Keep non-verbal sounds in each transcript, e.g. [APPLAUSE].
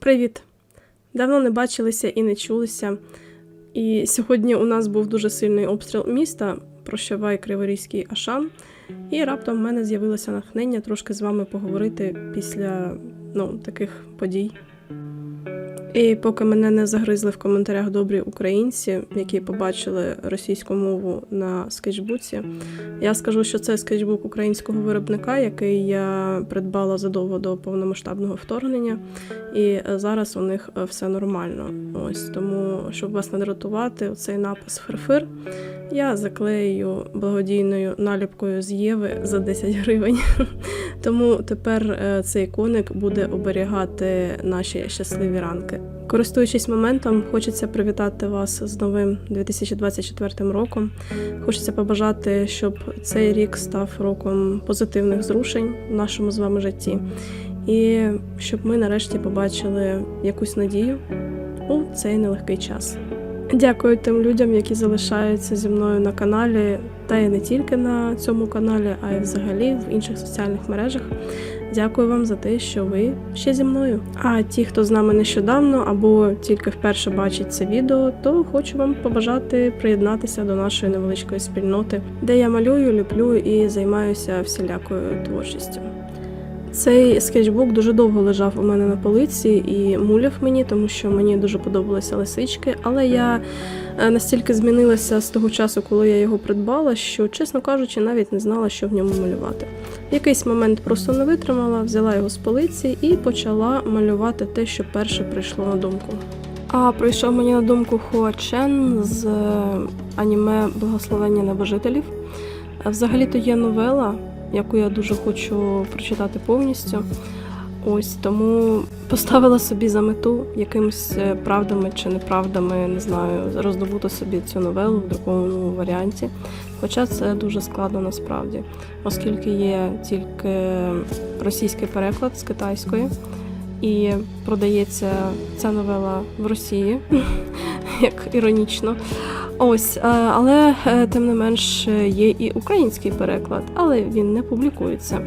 Привіт! Давно не бачилися і не чулися. І сьогодні у нас був дуже сильний обстріл міста. Прощавай Криворізький Ашан. І раптом в мене з'явилося натхнення трошки з вами поговорити після ну, таких подій. І поки мене не загризли в коментарях добрі українці, які побачили російську мову на скетчбуці, я скажу, що це скетчбук українського виробника, який я придбала задовго до повномасштабного вторгнення. І зараз у них все нормально. Ось тому, щоб вас не дратувати, цей напис ферфир я заклею благодійною наліпкою з Єви за 10 гривень. Тому тепер е, цей коник буде оберігати наші щасливі ранки. Користуючись моментом, хочеться привітати вас з новим 2024 роком. Хочеться побажати, щоб цей рік став роком позитивних зрушень в нашому з вами житті, і щоб ми нарешті побачили якусь надію у цей нелегкий час. Дякую тим людям, які залишаються зі мною на каналі, та й не тільки на цьому каналі, а й взагалі в інших соціальних мережах. Дякую вам за те, що ви ще зі мною. А ті, хто з нами нещодавно або тільки вперше бачить це відео, то хочу вам побажати приєднатися до нашої невеличкої спільноти, де я малюю, люблю і займаюся всілякою творчістю. Цей скетчбук дуже довго лежав у мене на полиці і муляв мені, тому що мені дуже подобалися лисички. Але я е, настільки змінилася з того часу, коли я його придбала, що, чесно кажучи, навіть не знала, що в ньому малювати. В якийсь момент просто не витримала, взяла його з полиці і почала малювати те, що перше прийшло на думку. А прийшов мені на думку Хуа Чен з е, аніме Благословення небожителів. Взагалі-то є новела, яку я дуже хочу прочитати повністю. Ось тому поставила собі за мету якимись е, правдами чи неправдами, не знаю, роздобути собі цю новелу в друкованому варіанті. Хоча це дуже складно насправді, оскільки є тільки російський переклад з китайської, і продається ця новела в Росії, [LAUGHS] як іронічно. Ось, е, але е, тим не менш е, є і український переклад, але він не публікується.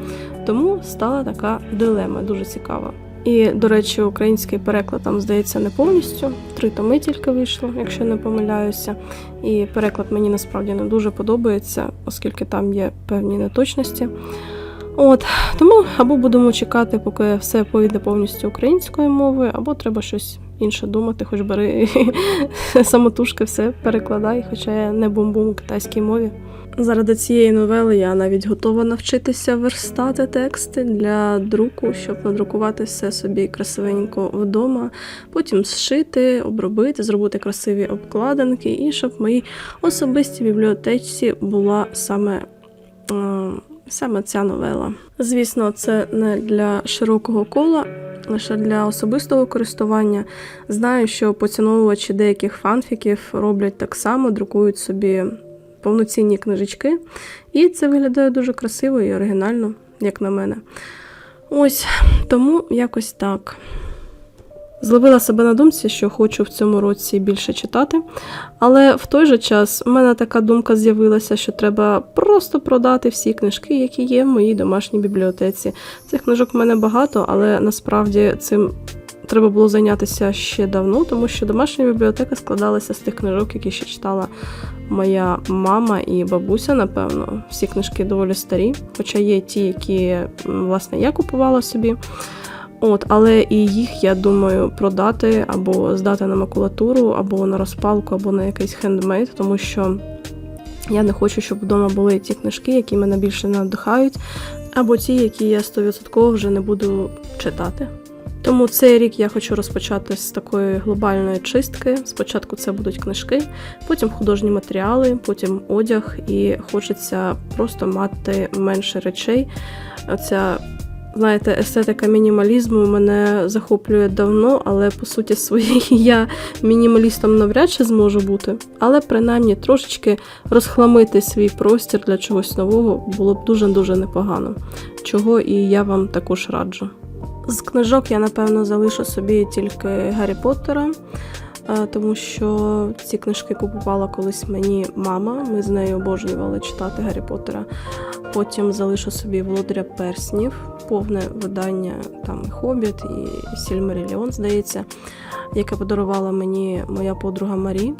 Тому стала така дилема, дуже цікава. І, до речі, український переклад там здається не повністю. Три томи тільки вийшло, якщо не помиляюся. І переклад мені насправді не дуже подобається, оскільки там є певні неточності. От тому або будемо чекати, поки все повійде повністю українською мовою, або треба щось інше думати, хоч бери [LAUGHS] самотужки все перекладай, хоча я не бум-бум у китайській мові. Заради цієї новели я навіть готова навчитися верстати тексти для друку, щоб надрукувати все собі красивенько вдома, потім зшити, обробити, зробити красиві обкладинки, і щоб в моїй особистій бібліотечці була саме. е, Саме ця новела. Звісно, це не для широкого кола, лише для особистого користування. Знаю, що поціновувачі деяких фанфіків роблять так само, друкують собі повноцінні книжечки, і це виглядає дуже красиво і оригінально, як на мене. Ось тому якось так. Зловила себе на думці, що хочу в цьому році більше читати, але в той же час у мене така думка з'явилася, що треба просто продати всі книжки, які є в моїй домашній бібліотеці. Цих книжок в мене багато, але насправді цим треба було зайнятися ще давно, тому що домашня бібліотека складалася з тих книжок, які ще читала моя мама і бабуся, напевно. Всі книжки доволі старі, хоча є ті, які власне я купувала собі. От, але і їх я думаю продати або здати на макулатуру, або на розпалку, або на якийсь хендмейд, тому що я не хочу, щоб вдома були ті книжки, які мене більше надихають, або ті, які я 100% вже не буду читати. Тому цей рік я хочу розпочати з такої глобальної чистки. Спочатку це будуть книжки, потім художні матеріали, потім одяг, і хочеться просто мати менше речей. Оця Знаєте, естетика мінімалізму мене захоплює давно, але по суті своїй [LAUGHS] я мінімалістом навряд чи зможу бути. Але принаймні трошечки розхламити свій простір для чогось нового було б дуже-дуже непогано, чого і я вам також раджу. З книжок я напевно залишу собі тільки Гаррі Поттера. Тому що ці книжки купувала колись мені мама. Ми з нею обожнювали читати Гаррі Поттера. Потім залишу собі Володаря Перснів, повне видання там і Хобіт, і Сільмаріліон, здається, яке подарувала мені моя подруга Марі.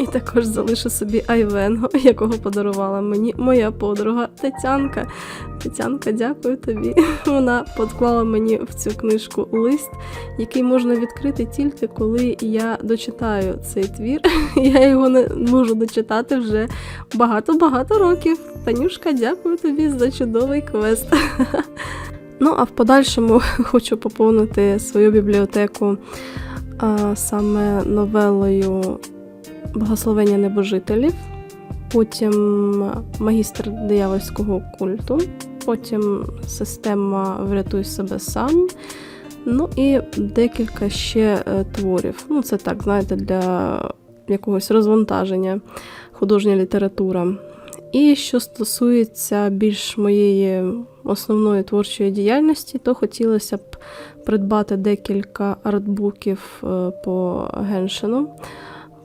І також залишу собі Айвенго, якого подарувала мені моя подруга Тетянка. Тетянка, дякую тобі. Вона подклала мені в цю книжку лист, який можна відкрити тільки коли я дочитаю цей твір. [LAUGHS] Я його не можу дочитати вже багато-багато років. Танюшка, дякую тобі за чудовий квест. Ну, а в подальшому [LAUGHS] хочу поповнити свою бібліотеку саме новелою Благословення небожителів, потім магістр диявольського культу, потім система Врятуй себе сам. Ну і декілька ще е, творів. Ну, це так, знаєте, для якогось розвантаження художня література. І що стосується більш моєї основної творчої діяльності, то хотілося б придбати декілька артбуків е, по Геншину.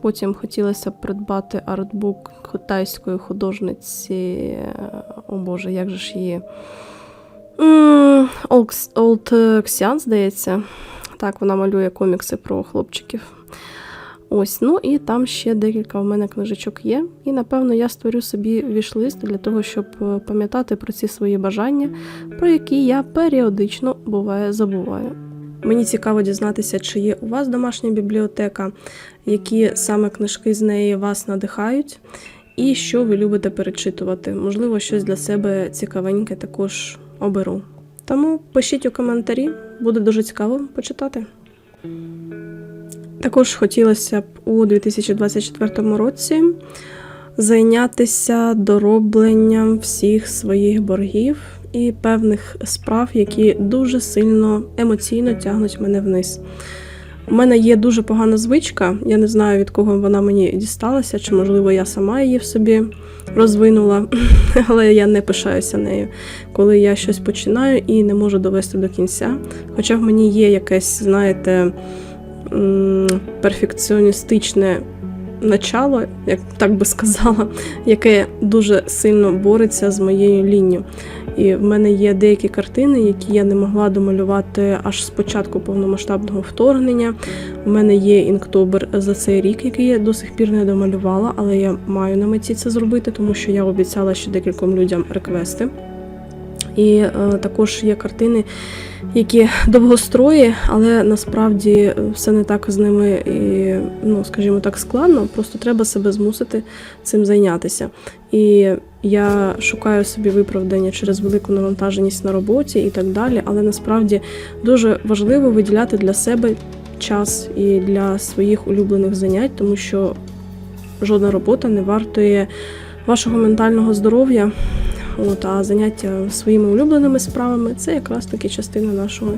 Потім хотілося придбати артбук китайської художниці. О Боже, як же ж її? Олд Ксян, здається. Так, вона малює комікси про хлопчиків. Ось, ну і там ще декілька в мене книжечок є. І напевно я створю собі вішлист для того, щоб е, пам'ятати про ці свої бажання, про які я періодично буває забуваю. Мені цікаво дізнатися, чи є у вас домашня бібліотека, які саме книжки з неї вас надихають, і що ви любите перечитувати. Можливо, щось для себе цікавеньке також оберу. Тому пишіть у коментарі, буде дуже цікаво почитати. Також хотілося б у 2024 році зайнятися доробленням всіх своїх боргів і певних справ, які дуже сильно емоційно тягнуть мене вниз. У мене є дуже погана звичка, я не знаю від кого вона мені дісталася, чи можливо я сама її в собі розвинула, [LAUGHS] але я не пишаюся нею, коли я щось починаю і не можу довести до кінця. Хоча в мені є якесь, знаєте, перфекціоністичне начало, як так би сказала, яке дуже сильно бореться з моєю лінню. І в мене є деякі картини, які я не могла домалювати аж з початку повномасштабного вторгнення. У мене є інктобер за цей рік, який я до сих пір не домалювала, але я маю на меті це зробити, тому що я обіцяла ще декільком людям реквести. І е, також є картини, які довгострої, але насправді е, все не так з ними, і, ну, скажімо так, складно. Просто треба себе змусити цим зайнятися. І я шукаю собі виправдання через велику навантаженість на роботі і так далі. Але насправді дуже важливо виділяти для себе час і для своїх улюблених занять, тому що жодна робота не вартує вашого ментального здоров'я. От, а заняття своїми улюбленими справами це якраз таки частина нашого,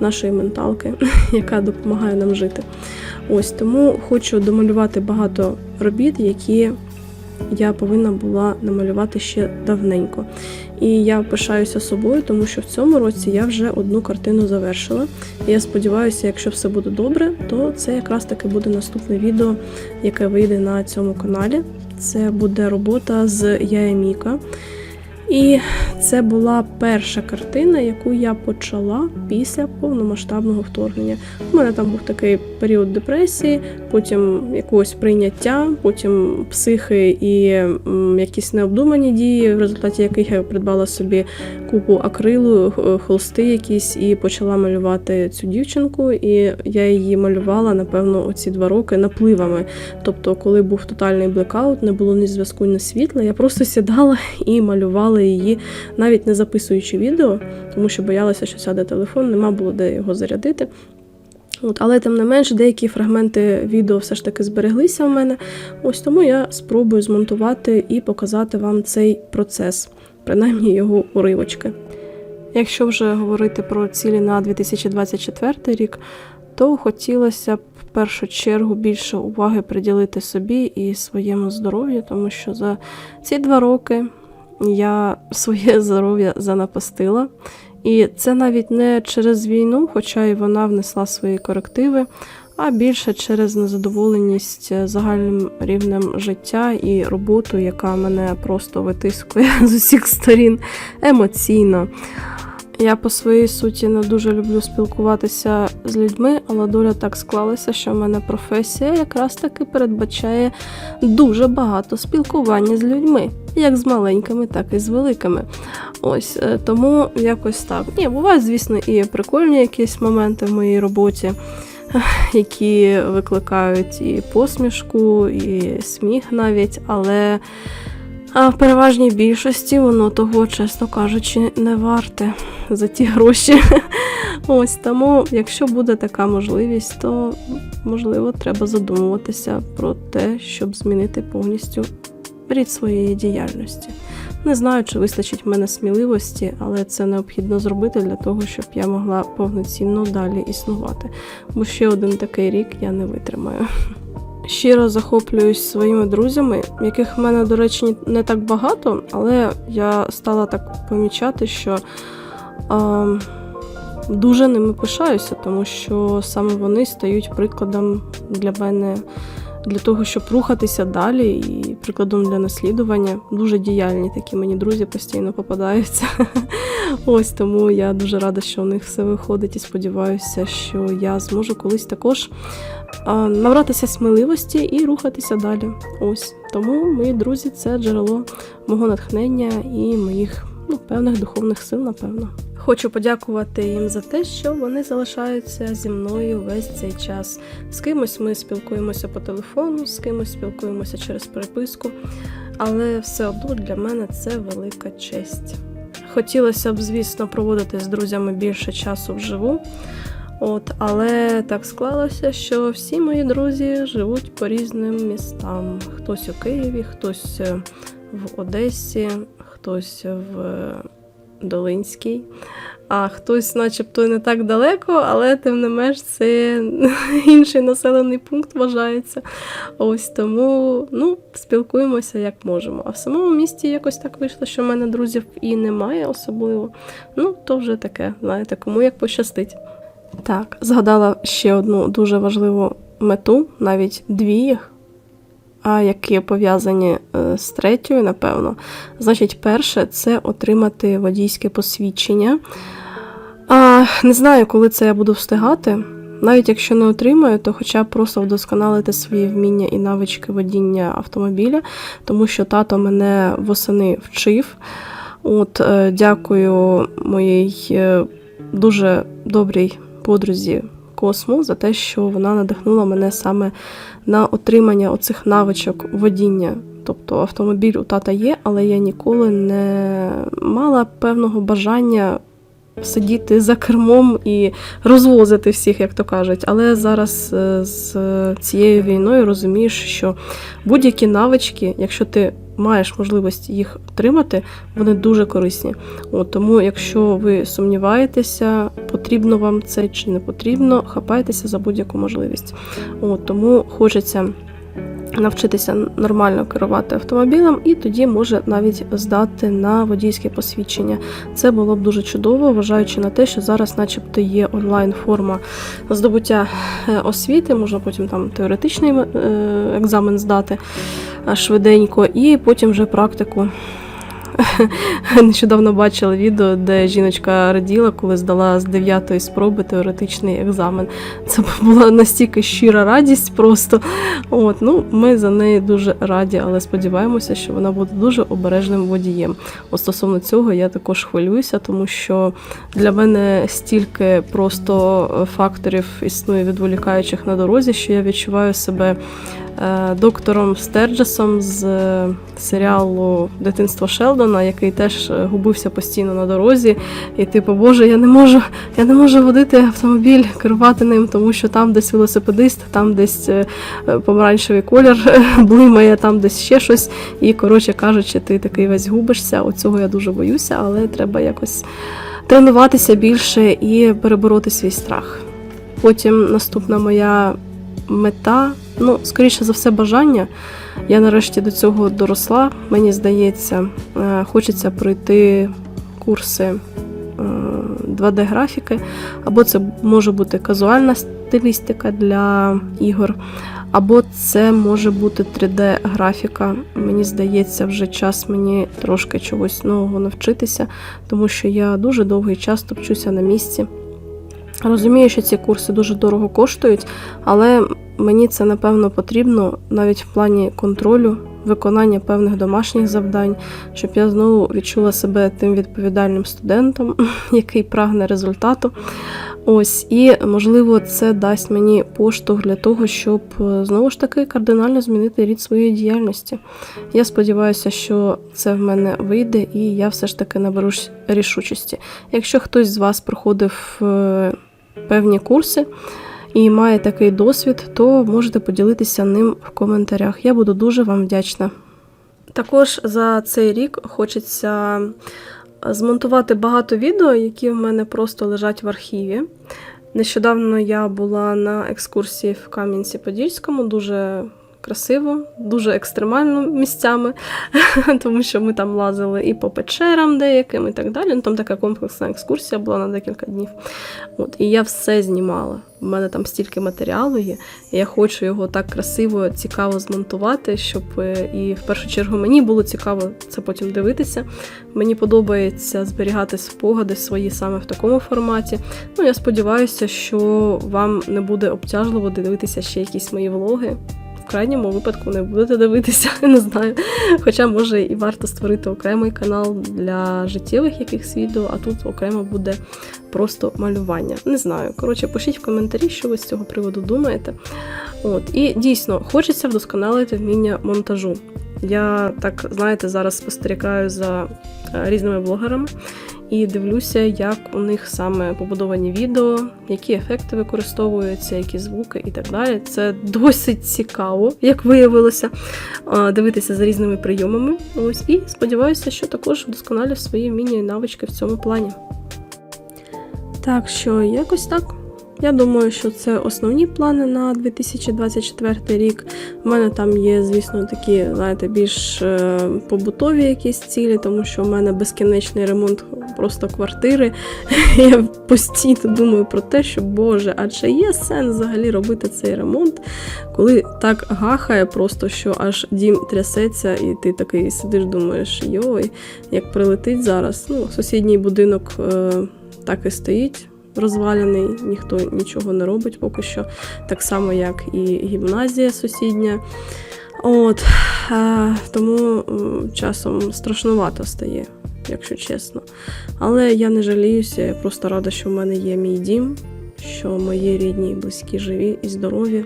нашої менталки, [LAUGHS] яка допомагає нам жити. Ось тому хочу домалювати багато робіт, які я повинна була намалювати ще давненько. І я пишаюся собою, тому що в цьому році я вже одну картину завершила. І я сподіваюся, якщо все буде добре, то це якраз таки буде наступне відео, яке вийде на цьому каналі. Це буде робота з Яя Міка. І це була перша картина, яку я почала після повномасштабного вторгнення. У мене там був такий період депресії, потім якогось прийняття, потім психи і якісь необдумані дії, в результаті яких я придбала собі купу акрилу, холсти якісь і почала малювати цю дівчинку. І я її малювала, напевно, оці два роки напливами. Тобто, коли був тотальний блекаут, не було ні зв'язку, ні світла, я просто сідала і малювала її, навіть не записуючи відео, тому що боялася, що сяде телефон, нема було де його зарядити. От, але тим не менш, деякі фрагменти відео все ж таки збереглися в мене. Ось тому я спробую змонтувати і показати вам цей процес, принаймні його уривочки. Якщо вже говорити про цілі на 2024 рік, то хотілося б в першу чергу більше уваги приділити собі і своєму здоров'ю, тому що за ці два роки я своє [LAUGHS] здоров'я занапастила. І це навіть не через війну, хоча і вона внесла свої корективи, а більше через незадоволеність е, загальним рівнем життя і роботу, яка мене просто витискує [LAUGHS] з усіх сторін емоційно. Я по своїй суті не дуже люблю спілкуватися з людьми, але доля так склалася, що в мене професія якраз таки передбачає дуже багато спілкування з людьми, як з маленькими, так і з великими. Ось е, тому якось так. Ні, бувають, звісно, і прикольні якісь моменти в моїй роботі, [SIGHS] які викликають і посмішку, і сміх навіть, але. А в переважній більшості воно того, чесно кажучи, не варте за ті гроші. [LAUGHS] Ось тому, якщо буде така можливість, то можливо треба задумуватися про те, щоб змінити повністю рід своєї діяльності. Не знаю, чи вистачить в мене сміливості, але це необхідно зробити для того, щоб я могла повноцінно далі існувати. Бо ще один такий рік я не витримаю. [LAUGHS] Щиро захоплююсь своїми друзями, яких в мене, до речі, не так багато, але я стала так помічати, що а, дуже ними пишаюся, тому що саме вони стають прикладом для мене для того, щоб рухатися далі, і прикладом для наслідування. Дуже діяльні такі мені друзі постійно попадаються. [LAUGHS] Ось тому я дуже рада, що у них все виходить, і сподіваюся, що я зможу колись також набратися сміливості і рухатися далі. Ось тому мої друзі це джерело мого натхнення і моїх ну, певних духовних сил, напевно. Хочу подякувати їм за те, що вони залишаються зі мною весь цей час. З кимось ми спілкуємося по телефону, з кимось спілкуємося через переписку, але все одно для мене це велика честь. Хотілося б, звісно, проводити з друзями більше часу вживу. От, але так склалося, що всі мої друзі живуть по різним містам. Хтось у Києві, хтось е, в Одесі, хтось в е, Долинській, а хтось, начебто, не так далеко, але тим не менш це [LAUGHS] інший населений пункт вважається. Ось тому ну, спілкуємося як можемо. А в самому місті якось так вийшло, що в мене друзів і немає особливо. Ну, то вже таке, знаєте, кому як пощастить. Так, згадала ще одну дуже важливу мету, навіть дві їх, які пов'язані е, з третьою, напевно. Значить, перше це отримати водійське посвідчення. А, не знаю, коли це я буду встигати. Навіть якщо не отримаю, то хоча б просто вдосконалити свої вміння і навички водіння автомобіля, тому що тато мене восени вчив. От, е, дякую моїй е, дуже добрій подрузі Косму за те, що вона надихнула мене саме на отримання оцих навичок водіння. Тобто автомобіль у тата є, але я ніколи не мала певного бажання сидіти за кермом і розвозити всіх, як то кажуть. Але зараз е, з цією війною розумієш, що будь-які навички, якщо ти маєш можливість їх отримати, вони дуже корисні. От, тому, якщо ви сумніваєтеся, потрібно вам це чи не потрібно, хапайтеся за будь-яку можливість. От, тому хочеться. Навчитися нормально керувати автомобілем, і тоді може навіть здати на водійське посвідчення. Це було б дуже чудово, вважаючи на те, що зараз, начебто, є онлайн-форма здобуття е, освіти, можна потім там теоретичний е, екзамен здати е, швиденько, і потім вже практику. [LAUGHS] Нещодавно бачила відео, де жіночка раділа, коли здала з дев'ятої спроби теоретичний екзамен. Це була настільки щира радість просто. От, ну, Ми за неї дуже раді, але сподіваємося, що вона буде дуже обережним водієм. От стосовно цього я також хвилююся, тому що для мене стільки просто факторів існує відволікаючих на дорозі, що я відчуваю себе е, доктором Стерджесом з е, серіалу Дитинство Шелдона, який теж е, губився постійно на дорозі. І типу, Боже, я не можу, я не можу водити автомобіль, керувати ним, тому що там десь велосипедист, там десь е, е, помаранчевий колір е, блимає, там десь ще щось. І, коротше кажучи, ти такий весь губишся. Оцього я дуже боюся, але треба якось тренуватися більше і перебороти свій страх. Потім наступна моя мета, ну, скоріше за все, бажання. Я нарешті до цього доросла, мені здається, Е, хочеться пройти курси е, 2D-графіки, або це може бути казуальна стилістика для ігор, або це може бути 3D-графіка. Мені здається, вже час мені трошки чогось нового навчитися, тому що я дуже довгий час топчуся на місці. Розумію, що ці курси дуже дорого коштують, але мені це напевно потрібно навіть в плані контролю, виконання певних домашніх завдань, щоб я знову відчула себе тим відповідальним студентом, [LAUGHS] який прагне результату. Ось, і можливо, це дасть мені поштовх для того, щоб е, знову ж таки кардинально змінити рід своєї діяльності. Я сподіваюся, що це в мене вийде, і я все ж таки наберусь рішучості. Якщо хтось з вас проходив е, певні курси і має такий досвід, то можете поділитися ним в коментарях. Я буду дуже вам вдячна. Також за цей рік хочеться змонтувати багато відео, які в мене просто лежать в архіві. Нещодавно я була на екскурсії в Кам'янці-Подільському, дуже красиво, дуже екстремально місцями, [LAUGHS] тому що ми там лазили і по печерам деяким, і так далі. Ну, там така комплексна екскурсія була на декілька днів. От, і я все знімала. У мене там стільки матеріалу є, і я хочу його так красиво, цікаво змонтувати, щоб е, і в першу чергу мені було цікаво це потім дивитися. Мені подобається зберігати спогади свої саме в такому форматі. Ну, я сподіваюся, що вам не буде обтяжливо дивитися ще якісь мої влоги. В крайньому випадку не будете дивитися, [LAUGHS] не знаю. Хоча може і варто створити окремий канал для життєвих якихось відео, а тут окремо буде просто малювання. Не знаю. Коротше, пишіть в коментарі, що ви з цього приводу думаєте. От, і дійсно хочеться вдосконалити вміння монтажу. Я так, знаєте, зараз спостерігаю за е, різними блогерами і дивлюся, як у них саме побудовані відео, які ефекти використовуються, які звуки і так далі. Це досить цікаво, як виявилося, дивитися за різними прийомами. Ось і сподіваюся, що також вдосконалю свої вміння і навички в цьому плані. Так що якось так. Я думаю, що це основні плани на 2024 рік. У мене там є, звісно, такі, знаєте, більш е, побутові якісь цілі, тому що в мене безкінечний ремонт просто квартири. [LAUGHS] Я постійно думаю про те, що Боже, а чи є сенс взагалі робити цей ремонт, коли так гахає, просто що аж дім трясеться, і ти такий сидиш, думаєш, йой, як прилетить зараз. Ну, сусідній будинок е, так і стоїть розвалений, ніхто нічого не робить поки що, так само, як і гімназія сусідня. От, Тому часом страшнувато стає, якщо чесно. Але я не жаліюся, я просто рада, що в мене є мій дім, що мої рідні і близькі живі і здорові.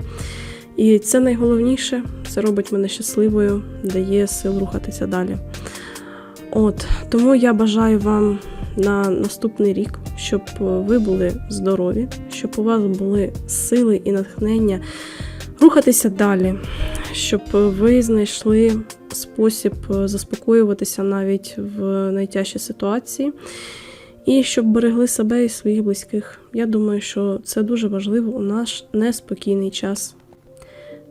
І це найголовніше, це робить мене щасливою, дає сил рухатися далі. От, тому я бажаю вам на наступний рік, щоб ви були здорові, щоб у вас були сили і натхнення рухатися далі, щоб ви знайшли спосіб заспокоюватися навіть в найтяжчій ситуації. І щоб берегли себе і своїх близьких. Я думаю, що це дуже важливо у наш неспокійний час.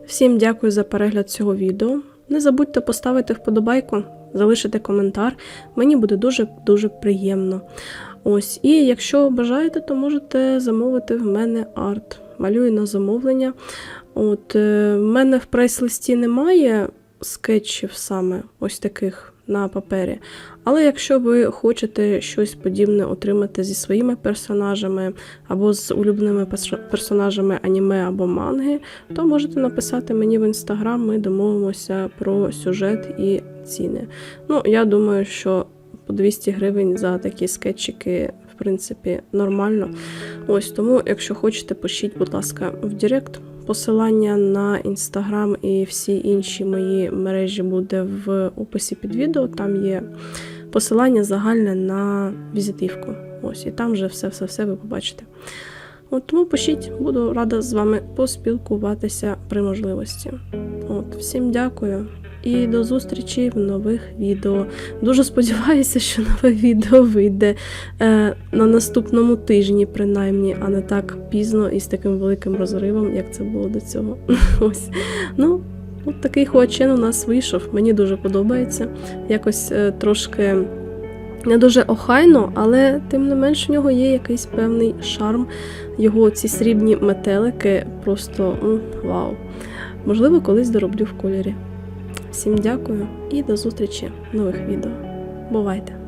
Всім дякую за перегляд цього відео. Не забудьте поставити вподобайку, залишити коментар. Мені буде дуже-дуже приємно. Ось, і якщо бажаєте, то можете замовити в мене арт. Малюю на замовлення. От, е, В мене в прайс-листі немає скетчів саме ось таких на папері. Але якщо ви хочете щось подібне отримати зі своїми персонажами або з улюбленими персонажами аніме або манги, то можете написати мені в інстаграм, ми домовимося про сюжет і ціни. Ну, я думаю, що по 200 гривень за такі скетчики. В принципі, нормально. Ось тому, якщо хочете, пишіть, будь ласка, в Директ. Посилання на інстаграм і всі інші мої мережі буде в описі під відео. Там є посилання загальне на візитівку. Ось, і там вже все-все-все ви побачите. От Тому пишіть, буду рада з вами поспілкуватися при можливості. От, Всім дякую і до зустрічі в нових відео. Дуже сподіваюся, що нове відео вийде е, на наступному тижні, принаймні, а не так пізно і з таким великим розривом, як це було до цього. [LAUGHS] Ось. Ну, От такий хоачен у нас вийшов. Мені дуже подобається. Якось е, трошки Не дуже охайно, але тим не менш у нього є якийсь певний шарм. Його ці срібні метелики просто м, вау. Можливо, колись дороблю в кольорі. Всім дякую і до зустрічі в нових відео. Бувайте!